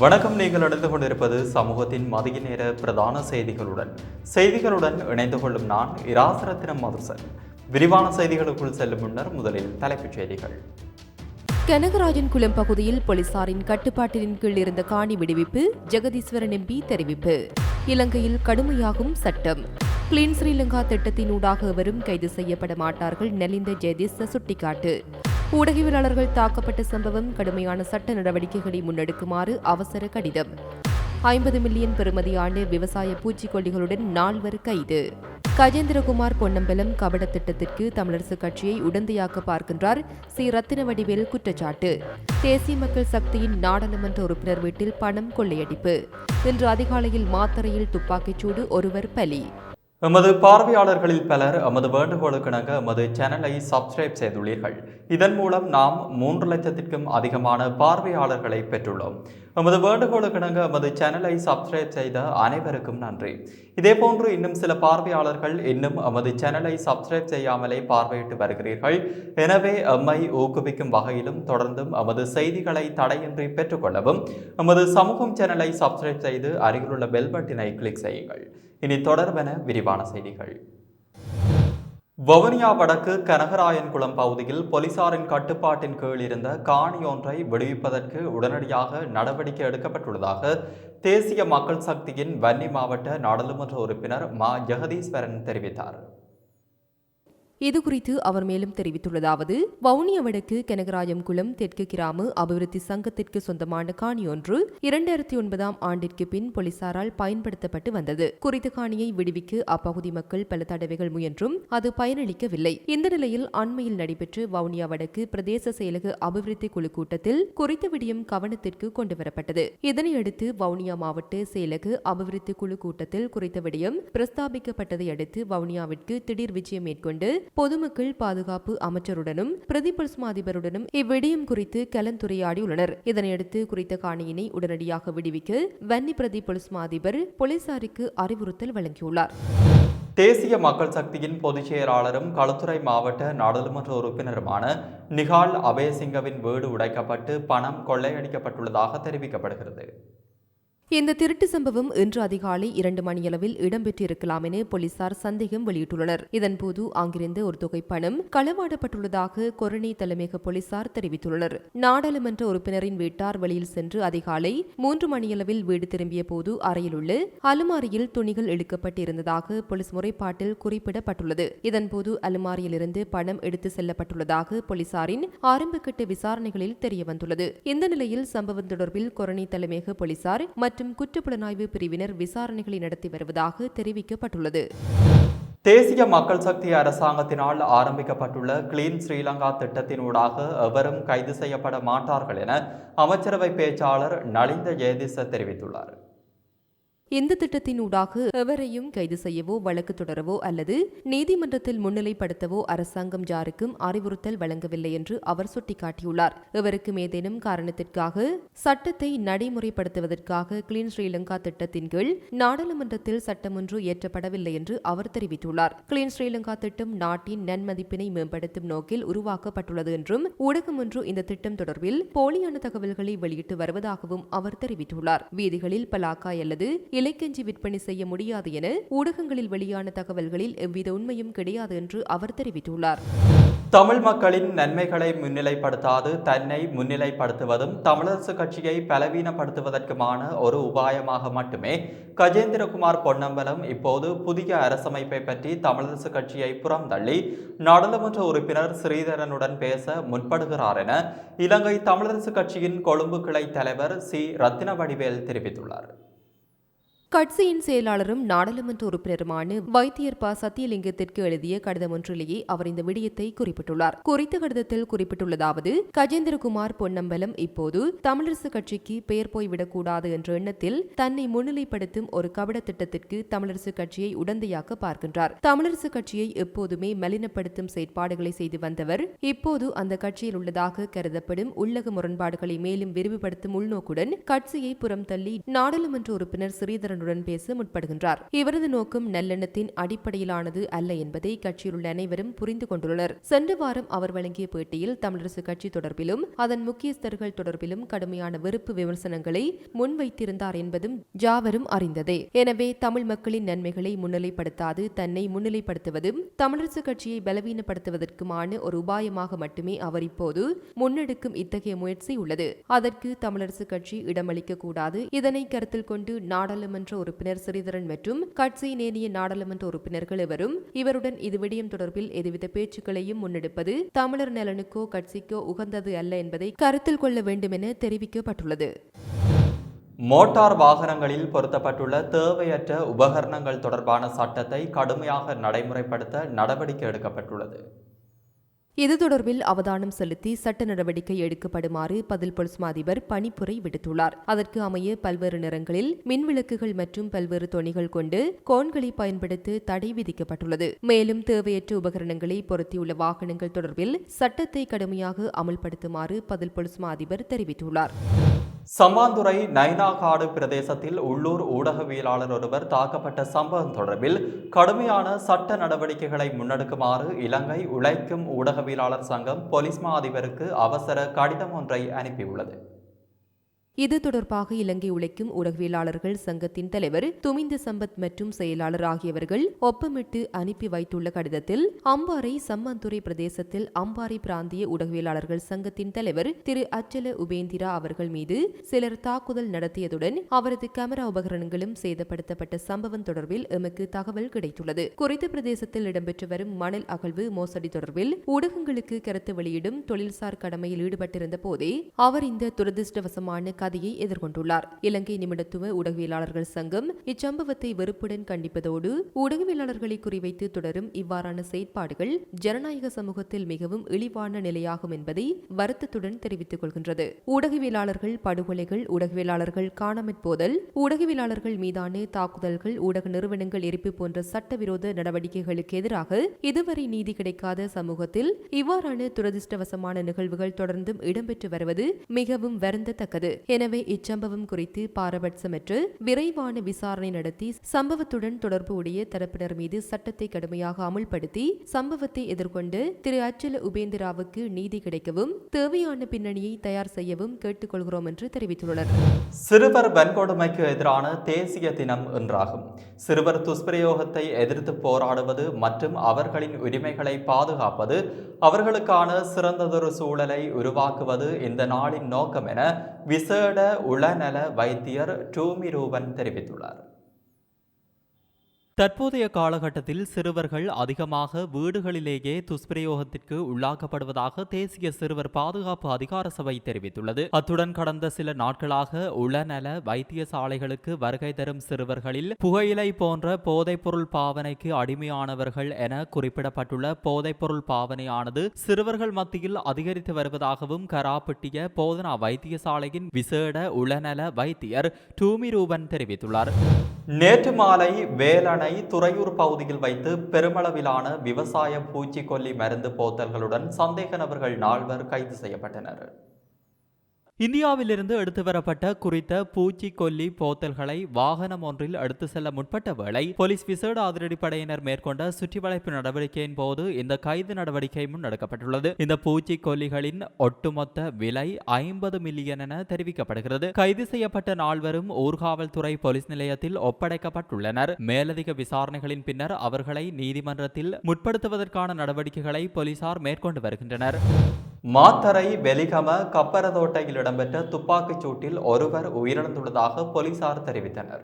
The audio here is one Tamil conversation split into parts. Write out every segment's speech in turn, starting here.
வணக்கம். நீங்கள் நடந்து கொண்டிருப்பது சமூகத்தின் மதிய நேர பிரதான செய்திகளுடன். செய்திகளுடன் இணைந்து கொள்ளும் நான் இராசரத்தினம் மதுசன். விரிவான செய்திகளுக்குள் செல்லும் முன்னர் முதலில் தலைப்புச் செய்திகள். கனகராஜன் குளம் பகுதியில் போலீசாரின் கட்டுப்பாட்டின் கீழ் இருந்த காணி விடுவிப்பு ஜெகதீஸ்வரன் எம்பி தெரிவிப்பு. இலங்கையில் கடுமையாகும் சட்டம். கிளீன் ஸ்ரீலங்கா திட்டத்தினூடாக எவரும் கைது செய்யப்பட மாட்டார்கள் நெலிந்த ஜெயதீஸ் சுட்டிக்காட்டு. ஊடகவியலாளர்கள் தாக்கப்பட்ட சம்பவம் கடுமையான சட்ட நடவடிக்கைகளை முன்னெடுக்குமாறு அவசர கடிதம். ஐம்பது மில்லியன் பெறுமதியான விவசாய பூச்சிக்கொல்லிகளுடன் நால்வர் கைது. கஜேந்திரகுமார் பொன்னம்பலம் கபட திட்டத்திற்கு தமிழரசு கட்சியை உடந்தையாக்க பார்க்கின்றார் சி. ரத்தினவடிவேல் குற்றச்சாட்டு. தேசிய மக்கள் சக்தியின் நாடாளுமன்ற உறுப்பினர் வீட்டில் பணம் கொள்ளையடிப்பு. இன்று அதிகாலையில் மாத்தறையில் துப்பாக்கிச்சூடு ஒருவர் பலி. எமது பார்வையாளர்களில் பலர் எமது வேண்டுகோளுக்கிணங்க எமது சேனலை சப்ஸ்கிரைப் செய்துள்ளீர்கள். இதன் மூலம் நாம் மூன்று லட்சத்திற்கும் அதிகமான பார்வையாளர்களை பெற்றுள்ளோம். நமது வேண்டுகோளுக்கிணங்க நமது சேனலை சப்ஸ்கிரைப் செய்த அனைவருக்கும் நன்றி. இதேபோன்று இன்னும் சில பார்வையாளர்கள் இன்னும் நமது சேனலை சப்ஸ்கிரைப் செய்யாமலே பார்வையிட்டு வருகிறீர்கள். எனவே எம்மை ஊக்குவிக்கும் வகையிலும் தொடர்ந்தும் நமது செய்திகளை தடையின்றி பெற்றுக்கொள்ளவும் நமது சமூகம் சேனலை சப்ஸ்கிரைப் செய்து அருகிலுள்ள பெல் பட்டினை கிளிக் செய்யுங்கள். இனி தொடர்பென விரிவான செய்திகள். வவுனியா வடக்கு கனகராயன்குளம் பகுதியில் போலீசாரின் கட்டுப்பாட்டின் கீழ் இருந்த காணி ஒன்றை விடுவிப்பதற்கு உடனடியாக நடவடிக்கை எடுக்கப்பட்டுள்ளதாக தேசிய மக்கள் சக்தியின் வன்னி மாவட்ட நாடாளுமன்ற உறுப்பினர் மா. ஜெகதீஸ்வரன் தெரிவித்தார். இதுகுறித்து அவர் மேலும் தெரிவித்துள்ளதாவது வவுனியா வடக்கு கனகராஜம் குளம் தெற்கு கிராம அபிவிருத்தி சங்கத்திற்கு சொந்தமான காணி ஒன்று இரண்டாயிரத்தி ஒன்பதாம் ஆண்டிற்கு பின் போலீசாரால் பயன்படுத்தப்பட்டு வந்தது. குறித்த காணியை விடுவிக்க அப்பகுதி மக்கள் பல தடவைகள் முயன்றும் அது பயனளிக்கவில்லை. இந்த நிலையில் அண்மையில் நடைபெற்ற வவுனியா வடக்கு பிரதேச செயலக அபிவிருத்தி குழு கூட்டத்தில் குறித்த விடயம் கவனத்திற்கு கொண்டுவரப்பட்டது. இதனையடுத்து வவுனியா மாவட்ட செயலக அபிவிருத்தி குழு கூட்டத்தில் குறித்த விடயம் பிரஸ்தாபிக்கப்பட்டதை அடுத்து வவுனியாவிற்கு திடீர் விஜயம் மேற்கொண்டு பொதுமக்கள் பாதுகாப்பு அமைச்சருடனும் பிரதி அதிபருடனும் இவ்விடயம் குறித்து கலந்துரையாடியுள்ளனர். இதனையடுத்து குறித்த காணியினை உடனடியாக விடுவிக்க வன்னி பிரதி அதிபர் போலீசாருக்கு அறிவுறுத்தல் வழங்கியுள்ளார். தேசிய மக்கள் சக்தியின் பொதுச் செயலாளரும் களுத்துறை மாவட்ட நாடாளுமன்ற உறுப்பினருமான நிகால் அபயசிங்கவின் வீடு உடைக்கப்பட்டு பணம் கொள்ளையடிக்கப்பட்டுள்ளதாக தெரிவிக்கப்படுகிறது. இந்த திருட்டு சம்பவம் இன்று அதிகாலை இரண்டு மணியளவில் இடம்பெற்றிருக்கலாம் என போலீசார் சந்தேகம் வெளியிட்டுள்ளனர். இதன்போது அங்கிருந்து ஒரு தொகை பணம் களவாடப்பட்டுள்ளதாக கொரணி தலைமையக போலீசார் தெரிவித்துள்ளனர். நாடாளுமன்ற உறுப்பினரின் வீட்டார் வெளியில் சென்று அதிகாலை மூன்று மணியளவில் வீடு திரும்பிய போது அறையில் உள்ள அலுமாரியில் துணிகள் இழுக்கப்பட்டிருந்ததாக போலீஸ் முறைப்பாட்டில் குறிப்பிடப்பட்டுள்ளது. இதன்போது அலுமாரியிலிருந்து பணம் எடுத்து செல்லப்பட்டுள்ளதாக போலீசாரின் ஆரம்பக்கட்ட விசாரணைகளில் தெரியவந்துள்ளது. இந்த நிலையில் சம்பவம் தொடர்பில் கொரணி தலைமையக போலீசார் மற்றும் குற்றப்புலனாய்வு பிரிவினர் விசாரணைகளை நடத்தி வருவதாக தெரிவிக்கப்பட்டுள்ளது. தேசிய மக்கள் சக்தி அரசாங்கத்தினால் ஆரம்பிக்கப்பட்டுள்ள கிளீன் ஸ்ரீலங்கா திட்டத்தினூடாக எவரும் கைது செய்யப்பட மாட்டார்கள் என அமைச்சரவை பேச்சாளர் நலிந்த ஜெயதிச தெரிவித்துள்ளார். இந்த திட்டத்தினூடாக எவரையும் கைது செய்யவோ வழக்கு தொடரவோ அல்லது நீதிமன்றத்தில் முன்னிலைப்படுத்தவோ அரசாங்கம் யாருக்கும் அறிவுறுத்தல் வழங்கவில்லை என்று அவர் சுட்டிக்காட்டியுள்ளார். இவருக்கும் ஏதேனும் காரணத்திற்காக சட்டத்தை நடைமுறைப்படுத்துவதற்காக கிளீன் ஸ்ரீலங்கா திட்டத்தின் கீழ் நாடாளுமன்றத்தில் சட்டமொன்று இயற்றப்படவில்லை என்று அவர் தெரிவித்துள்ளார். கிளீன் ஸ்ரீலங்கா திட்டம் நாட்டின் நன்மதிப்பினை மேம்படுத்தும் நோக்கில் உருவாக்கப்பட்டுள்ளது என்றும் ஊடகம் ஒன்று இந்த திட்டம் தொடர்பில் போலியான தகவல்களை வெளியிட்டு வருவதாகவும் அவர் தெரிவித்துள்ளார். வீதிகளில் பலாக்காய் அல்லது இலைக்கஞ்சி விற்பனை செய்ய முடியாது என ஊடகங்களில் வெளியான தகவல்களில் எவ்வித உண்மையும் கிடையாது என்று அவர் தெரிவித்துள்ளார். தமிழ் மக்களின் நன்மைகளை முன்னிலைப்படுத்தாது தன்னை முன்னிலைப்படுத்துவதும் தமிழரசு கட்சியை பலவீனப்படுத்துவதற்குமான ஒரு உபாயமாக மட்டுமே. கஜேந்திரகுமார் பொன்னம்பலம் இப்போது புதிய அரசமைப்பை பற்றி தமிழரசு கட்சியை புறந்தள்ளி நாடாளுமன்ற உறுப்பினர் ஸ்ரீதரனுடன் பேச முற்படுகிறார் என இலங்கை தமிழரசு கட்சியின் கொழும்பு கிளை தலைவர் சி. ரத்தின வடிவேல் தெரிவித்துள்ளார். கட்சியின் செயலாளரும் நாடாளுமன்ற உறுப்பினருமான வைத்தியர் ப. சத்தியலிங்கத்திற்கு எழுதிய கடிதம் ஒன்றிலேயே அவர் இந்த விடயத்தை குறிப்பிட்டுள்ளார். குறித்த கடிதத்தில் குறிப்பிட்டுள்ளதாவது கஜேந்திரகுமார் பொன்னம்பலம் இப்போது தமிழரசு கட்சிக்கு பெயர் போய்விடக்கூடாது என்ற எண்ணத்தில் தன்னை முன்னிலைப்படுத்தும் ஒரு கபட திட்டத்திற்கு தமிழரசு கட்சியை உடந்தையாக பார்க்கின்றார். தமிழரசு கட்சியை எப்போதுமே மலினப்படுத்தும் செயற்பாடுகளை செய்து வந்தவர் இப்போது அந்த கட்சியில் உள்ளதாக கருதப்படும் உள்ளக முரண்பாடுகளை மேலும் விரிவுபடுத்தும் உள்நோக்குடன் கட்சியை புறம் தள்ளி நாடாளுமன்ற உறுப்பினர் ஸ்ரீதரன் செய்தியாளர்களுடன் பேச முற்படுகின்றார். இவரது நோக்கம் நல்லெண்ணத்தின் அடிப்படையிலானது அல்ல என்பதை கட்சியில் உள்ள அனைவரும் புரிந்து கொண்டுள்ளனர். சென்ற வாரம் அவர் வழங்கிய பேட்டியில் தமிழரசு கட்சி தொடர்பிலும் அதன் முக்கியஸ்தர்கள் தொடர்பிலும் கடுமையான வெறுப்பு விமர்சனங்களை முன்வைத்திருந்தார் என்பதும் ஜாவரும் அறிந்ததே. எனவே தமிழ் மக்களின் நன்மைகளை முன்னிலைப்படுத்தாது தன்னை முன்னிலைப்படுத்துவதும் தமிழரசு கட்சியை பலவீனப்படுத்துவதற்குமான ஒரு உபாயமாக மட்டுமே அவர் இப்போது முன்னெடுக்கும் இத்தகைய முயற்சி உள்ளது. அதற்கு தமிழரசு கட்சி இடமளிக்க கூடாது இதனை கருத்தில் கொண்டு நாடாளுமன்ற உறுப்பினர் ஸ்ரீதரன் மற்றும் கட்சி நேரிய நாடாளுமன்ற உறுப்பினர்கள் எவரும் இவருடன் இது விடயம் தொடர்பில் எதுவித பேச்சுக்களையும் முன்னெடுப்பது தமிழர் நலனுக்கோ கட்சிக்கோ உகந்தது அல்ல என்பதை கருத்தில் கொள்ள வேண்டும் என தெரிவிக்கப்பட்டுள்ளது. மோட்டார் வாகனங்களில் பொருத்தப்பட்டுள்ள தேவையற்ற உபகரணங்கள் தொடர்பான சட்டத்தை கடுமையாக நடைமுறைப்படுத்த நடவடிக்கை எடுக்கப்பட்டுள்ளது. இது தொடர்பில் அவதானம் செலுத்தி சட்ட நடவடிக்கை எடுக்கப்படுமாறு பதில் பொலிஸ்மா அதிபர் பணிப்புரை விடுத்துள்ளார். அதற்கு அமைய பல்வேறு நிறங்களில் மின்விளக்குகள் மற்றும் பல்வேறு தொனிகள் கொண்டு கோன்களை பயன்படுத்த தடை விதிக்கப்பட்டுள்ளது. மேலும் தேவையற்ற உபகரணங்களை பொருத்தியுள்ள வாகனங்கள் தொடர்பில் சட்டத்தை கடுமையாக அமல்படுத்துமாறு பதில் பொலிஸ்மா அதிபர் தெரிவித்துள்ளார். சம்மாந்துறை நைனாகாடு பிரதேசத்தில் உள்ளூர் ஊடகவியலாளர் ஒருவர் தாக்கப்பட்ட சம்பவம் தொடர்பில் கடுமையான சட்ட நடவடிக்கைகளை முன்னெடுக்குமாறு இலங்கை உழைக்கும் ஊடகவியலாளர் சங்கம் பொலிஸ்மா மா அதிபருக்கு அவசர கடிதம் ஒன்றை அனுப்பியுள்ளது. இது தொடர்பாக இலங்கை உழைக்கும் ஊடகவியலாளர்கள் சங்கத்தின் தலைவர் துமிந்த சம்பத் மற்றும் செயலாளர் ஆகியவர்கள் ஒப்பமிட்டு அனுப்பி வைத்துள்ள கடிதத்தில் அம்பாறை சம்மந்துறை பிரதேசத்தில் அம்பாறை பிராந்திய ஊடகவியலாளர்கள் சங்கத்தின் தலைவர் திரு அச்சல உபேந்திரா அவர்கள் மீது சிலர் தாக்குதல் நடத்தியதுடன் அவரது கேமரா உபகரணங்களும் சேதப்படுத்தப்பட்ட சம்பவம் தொடர்பில் எமக்கு தகவல் கிடைத்துள்ளது. குறித்த பிரதேசத்தில் இடம்பெற்று வரும் மணல் அகழ்வு மோசடி தொடர்பில் ஊடகங்களுக்கு கருத்து வெளியிடும் தொழில்சார் கடமையில் ஈடுபட்டிருந்த போதே அவர் இந்த துரதிருஷ்டவசமான கதையை எதிர்கொண்டுள்ளார். இலங்கை நிமிடத்துவ ஊடகவியலாளர்கள் சங்கம் இச்சம்பவத்தை வெறுப்புடன் கண்டிப்பதோடு ஊடகவியலாளர்களை குறிவைத்து தொடரும் இவ்வாறான செயற்பாடுகள் ஜனநாயக சமூகத்தில் மிகவும் இழிவான நிலையாகும் என்பதை வருத்தத்துடன் தெரிவித்துக் கொள்கின்றது. ஊடகவியலாளர்கள் படுகொலைகள் ஊடகவியலாளர்கள் காணாமற் போதல் ஊடகவியலாளர்கள் மீதான தாக்குதல்கள் ஊடக நிறுவனங்கள் எரிப்பு போன்ற சட்டவிரோத நடவடிக்கைகளுக்கு எதிராக இதுவரை நீதி கிடைக்காத சமூகத்தில் இவ்வாறான துரதிருஷ்டவசமான நிகழ்வுகள் தொடர்ந்தும் இடம்பெற்று வருவது மிகவும் வருந்தத்தக்கது. எனவே இச்சம்பவம் குறித்து பாரபட்சமற்று விரைவான விசாரணை நடத்தி சம்பவத்துடன் தொடர்பு உடைய தரப்பினர் மீது சட்டத்தை கடுமையாக அமுல்படுத்தி சம்பவத்தை எதிர்கொண்டு திரு அச்சல உபேந்திராவுக்கு நீதி கிடைக்கவும் தேவையான பின்னணியை தயார் செய்யவும் கேட்டுக்கொள்கிறோம் என்று தெரிவித்துள்ளனர். சிறுவர் வன்கொடுமைக்கு எதிரான தேசிய தினம் என்றாகும் சிறுவர் துஷ்பிரயோகத்தை எதிர்த்து போராடுவது மற்றும் அவர்களின் உரிமைகளை பாதுகாப்பது அவர்களுக்கான சிறந்ததொரு சூழலை உருவாக்குவது இந்த நாளின் நோக்கம் என விசேட உளநல வைத்தியர் டூமி ரூபன் தெரிவித்துள்ளார். தற்போதைய காலகட்டத்தில் சிறுவர்கள் அதிகமாக வீடுகளிலேயே துஷ்பிரயோகத்திற்கு உள்ளாக்கப்படுவதாக தேசிய சிறுவர் பாதுகாப்பு அதிகார சபை தெரிவித்துள்ளது. அத்துடன் கடந்த சில நாட்களாக உளநல வைத்தியசாலைகளுக்கு வருகை தரும் சிறுவர்களில் புகையிலை போன்ற போதைப்பொருள் பாவனைக்கு அடிமையானவர்கள் என குறிப்பிடப்பட்டுள்ள போதைப்பொருள் பாவனையானது சிறுவர்கள் மத்தியில் அதிகரித்து வருவதாகவும் கராப்பட்டிய போதனா வைத்தியசாலையின் விசேட உளநல வைத்தியர் டூமி ரூபன் தெரிவித்துள்ளார். நேற்று மாலை வேலணை துறையூர் பகுதியில் வைத்து பெருமளவிலான விவசாய பூச்சிக்கொல்லி மருந்து போத்தல்களுடன் சந்தேக நபர்கள் நால்வர் கைது செய்யப்பட்டனர். இந்தியாவிலிருந்து எடுத்து வரப்பட்ட குறித்த பூச்சிக்கொல்லி போத்தல்களை வாகனம் ஒன்றில் எடுத்து செல்ல முற்பட்ட வேளை போலீஸ் விசேட அதிரடிப்படையினர் மேற்கொண்ட சுற்றிவளைப்பு நடவடிக்கையின் போது இந்த கைது நடவடிக்கை முன்னெடுக்கப்பட்டுள்ளது இந்த பூச்சிக்கொல்லிகளின் ஒட்டுமொத்த விலை ஐம்பது மில்லியன் என தெரிவிக்கப்படுகிறது. கைது செய்யப்பட்ட நால்வரும் ஊர்காவல்துறை போலீஸ் நிலையத்தில் ஒப்படைக்கப்பட்டுள்ளனர். மேலதிக விசாரணைகளின் பின்னர் அவர்களை நீதிமன்றத்தில் முற்படுத்துவதற்கான நடவடிக்கைகளை போலீசார் மேற்கொண்டு வருகின்றனர். மாத்தரை வெலிகம கப்பரதோட்டையில் இடம்பெற்ற துப்பாக்கிச் சூட்டில் ஒருவர் உயிரிழந்துள்ளதாக போலீசார் தெரிவித்தனர்.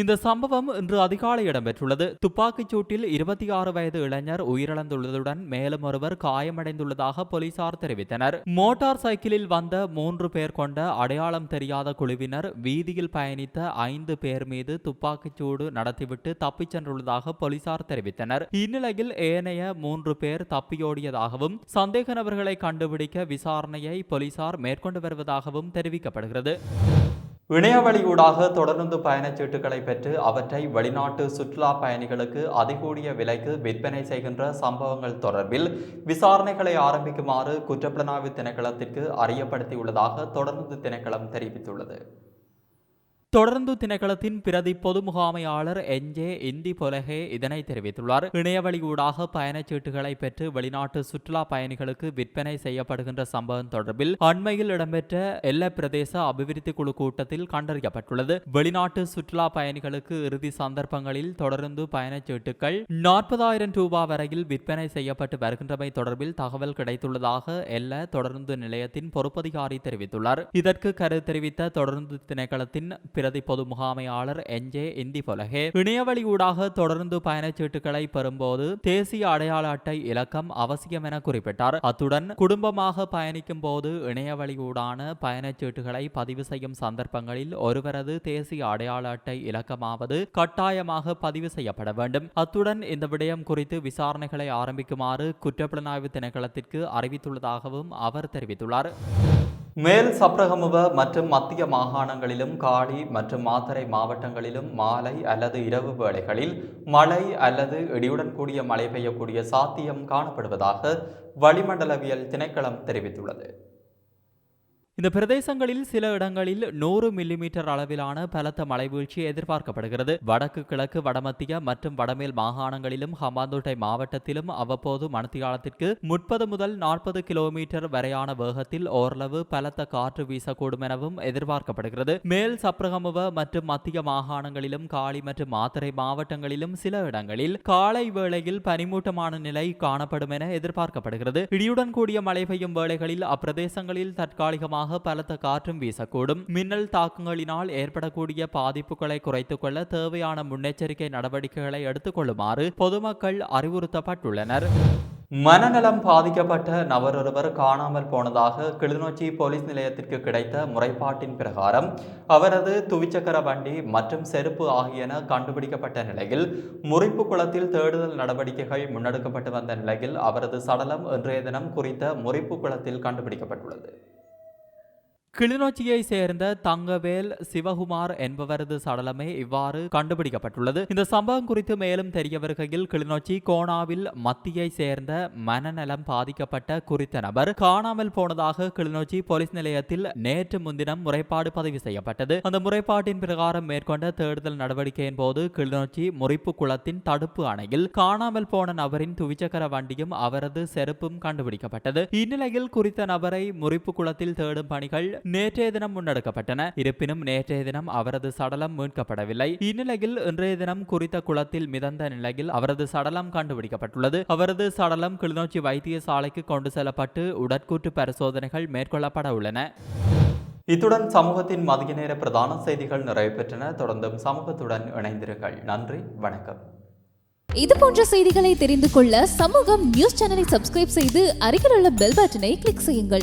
இந்த சம்பவம் இன்று அதிகாலை இடம்பெற்றுள்ளது. துப்பாக்கிச் சூட்டில் இருபத்தி ஆறு வயது இளைஞர் உயிரிழந்துள்ளதுடன் மேலும் ஒருவர் காயமடைந்துள்ளதாக போலீசார் தெரிவித்தனர். மோட்டார் சைக்கிளில் வந்த மூன்று பேர் கொண்ட அடையாளம் தெரியாத குழுவினர் வீதியில் பயணித்த ஐந்து பேர் மீது துப்பாக்கிச் சூடு நடத்திவிட்டு தப்பிச் சென்றுள்ளதாக போலீசார் தெரிவித்தனர். இந்நிலையில் ஏனைய மூன்று பேர் தப்பியோடியதாகவும் சந்தேக நபர்களை கண்டுபிடிக்க விசாரணையை போலீசார் மேற்கொண்டு வருவதாகவும் தெரிவிக்கப்படுகிறது. இணையவழியூடாக தொடர்ந்து பயணச்சீட்டுகளை பெற்று அவற்றை வெளிநாட்டு சுற்றுலா பயணிகளுக்கு அதிகூடிய விலைக்கு விற்பனை செய்கின்ற சம்பவங்கள் தொடர்பில் விசாரணைகளை ஆரம்பிக்குமாறு குற்றப்புலனாய்வு திணைக்களத்திற்கு அறியப்படுத்தியுள்ளதாக தொடர்ந்து திணைக்களம் தெரிவித்துள்ளது. தொடர்ந்து திணைக்களத்தின் பிரதி பொது முகாமையாளர் என் ஜே இந்தி பொலகே இதனை தெரிவித்துள்ளார். இணையவழி ஊடாக பயணச்சீட்டுகளை பெற்று வெளிநாட்டு சுற்றுலா பயணிகளுக்கு விற்பனை செய்யப்படுகின்ற சம்பவம் தொடர்பில் அண்மையில் இடம்பெற்ற எல்ல பிரதேச அபிவிருத்தி குழு கூட்டத்தில் கண்டறியப்பட்டுள்ளது. வெளிநாட்டு சுற்றுலா பயணிகளுக்கு இறுதி சந்தர்ப்பங்களில் தொடர்ந்து பயணச்சீட்டுகள் நாற்பதாயிரம் ரூபாய் வரையில் விற்பனை செய்யப்பட்டு வருகின்றமை தொடர்பில் தகவல் கிடைத்துள்ளதாக எல்ல தொடர்ந்து நிலையத்தின் பொறுப்பதிகாரி தெரிவித்துள்ளார். இதற்கு கருத்து தெரிவித்த தொடர்ந்து திணைக்களத்தின் பிரதி பொது முகாமையாளர் என் ஜே இந்தி பொலகே இணையவழி ஊடாக தொடர்ந்து பயணச்சீட்டுகளை பெறும்போது தேசிய அடையாள அட்டை இலக்கம் அவசியம் என குறிப்பிட்டார். அத்துடன் குடும்பமாக பயணிக்கும் போது இணையவழி ஊடான பயணச்சீட்டுகளை பதிவு செய்யும் சந்தர்ப்பங்களில் ஒருவரது தேசிய அடையாள அட்டை இலக்கமாவது கட்டாயமாக பதிவு செய்யப்பட வேண்டும். அத்துடன் இந்த விடயம் குறித்து விசாரணைகளை ஆரம்பிக்குமாறு குற்றப்புலனாய்வு திணைக்களத்திற்கு அறிவித்துள்ளதாகவும் அவர் தெரிவித்துள்ளார். மேல் சப்ரகமுவ மற்றும் மத்திய மாகாணங்களிலும் காடி மற்றும் மாத்தறை மாவட்டங்களிலும் மாலை அல்லது இரவு வேளைகளில் மழை அல்லது இடியுடன் கூடிய மழை பெய்யக்கூடிய சாத்தியம் காணப்படுவதாக வளிமண்டலவியல் திணைக்களம் தெரிவித்துள்ளது. இந்த பிரதேசங்களில் சில இடங்களில் நூறு மில்லிமீட்டர் அளவிலான பலத்த மழைவீழ்ச்சி எதிர்பார்க்கப்படுகிறது. வடக்கு கிழக்கு வடமத்திய மற்றும் வடமேல் மாகாணங்களிலும் ஹம்பாந்தோட்டை மாவட்டத்திலும் அவ்வப்போது மணத்தியாலத்திற்கு முப்பது முதல் நாற்பது கிலோமீட்டர் வரையான வேகத்தில் ஓரளவு பலத்த காற்று வீசக்கூடும் எனவும் எதிர்பார்க்கப்படுகிறது. மேல் சப்ரகமுவ மற்றும் மத்திய மாகாணங்களிலும் காலி மற்றும் மாத்திரை மாவட்டங்களிலும் சில இடங்களில் காலை வேளையில் பனிமூட்டமான நிலை காணப்படும் என எதிர்பார்க்கப்படுகிறது. இடியுடன் கூடிய மழை பெய்யும் வேளைகளில் அப்பிரதேசங்களில் தற்காலிகமாக பலத்த காற்றும் வீசக்கூடும். மின்னல் தாக்கங்களினால் ஏற்படக்கூடிய பாதிப்புகளை குறைத்துக் கொள்ள தேவையான முன்னெச்சரிக்கை நடவடிக்கைகளை எடுத்துக்கொள்ளுமாறு பொதுமக்கள் அறிவுறுத்தப்பட்டுள்ளனர். மனநலம் பாதிக்கப்பட்ட நபரொருவர் காணாமல் போனதாக கிளிநொச்சி போலீஸ் நிலையத்திற்கு கிடைத்த முறைப்பாட்டின் பிரகாரம் அவரது துவிச்சக்கர வண்டி மற்றும் செருப்பு ஆகியன கண்டுபிடிக்கப்பட்ட நிலையில் முறிப்பு குளத்தில் தேடுதல் நடவடிக்கைகள் முன்னெடுக்கப்பட்டு வந்த நிலையில் அவரது சடலம் இன்றைய தினம் குறித்த முறிப்பு குளத்தில் கண்டுபிடிக்கப்பட்டுள்ளது. கிளிநொச்சியை சேர்ந்த தங்கவேல் சிவகுமார் என்பவரது சடலமே இவ்வாறு கண்டுபிடிக்கப்பட்டுள்ளது. இந்த சம்பவம் குறித்து மேலும் தெரிய வருகையில் கிளிநொச்சி கோணாவில் மத்தியை சேர்ந்த மனநலம் பாதிக்கப்பட்ட குறித்த நபர் காணாமல் போனதாக கிளிநொச்சி போலீஸ் நிலையத்தில் நேற்று முன்தினம் முறைப்பாடு பதிவு செய்யப்பட்டது. அந்த முறைப்பாட்டின் பிரகாரம் மேற்கொண்ட தேடுதல் நடவடிக்கையின் போது கிளிநொச்சி முறிப்பு குளத்தின் தடுப்பு அணையில் காணாமல் போன நபரின் துவிச்சக்கர வண்டியும் அவரது செருப்பும் கண்டுபிடிக்கப்பட்டது. இந்நிலையில் குறித்த நபரை முறிப்பு குளத்தில் தேடும் பணிகள் நேற்றைய தினம் முன்னெடுக்கப்பட்டன. இருப்பினும் நேற்றைய தினம் அவரது சடலம் மீட்கப்படவில்லை. இந்நிலையில் இன்றைய தினம் குறித்த குளத்தில் மிதந்த நிலையில் அவரது சடலம் கண்டுபிடிக்கப்பட்டுள்ளது. அவரது சடலம் கிளிநொச்சி வைத்தியசாலைக்கு கொண்டு செல்லப்பட்டு உடற்கூற்று பரிசோதனைகள் மேற்கொள்ளப்பட உள்ளன. இத்துடன் சமூகத்தின் மதிய நேர பிரதான செய்திகள் நிறைவு பெற்றன. தொடர்ந்தும் சமூகத்துடன் இணைந்திருங்கள். நன்றி வணக்கம். இது போன்ற செய்திகளை தெரிந்து கொள்ள சமூகம் நியூஸ் சேனலை சப்ஸ்கிரைப் செய்து அருகில் உள்ள பெல் பட்டனை கிளிக் செய்யுங்கள்.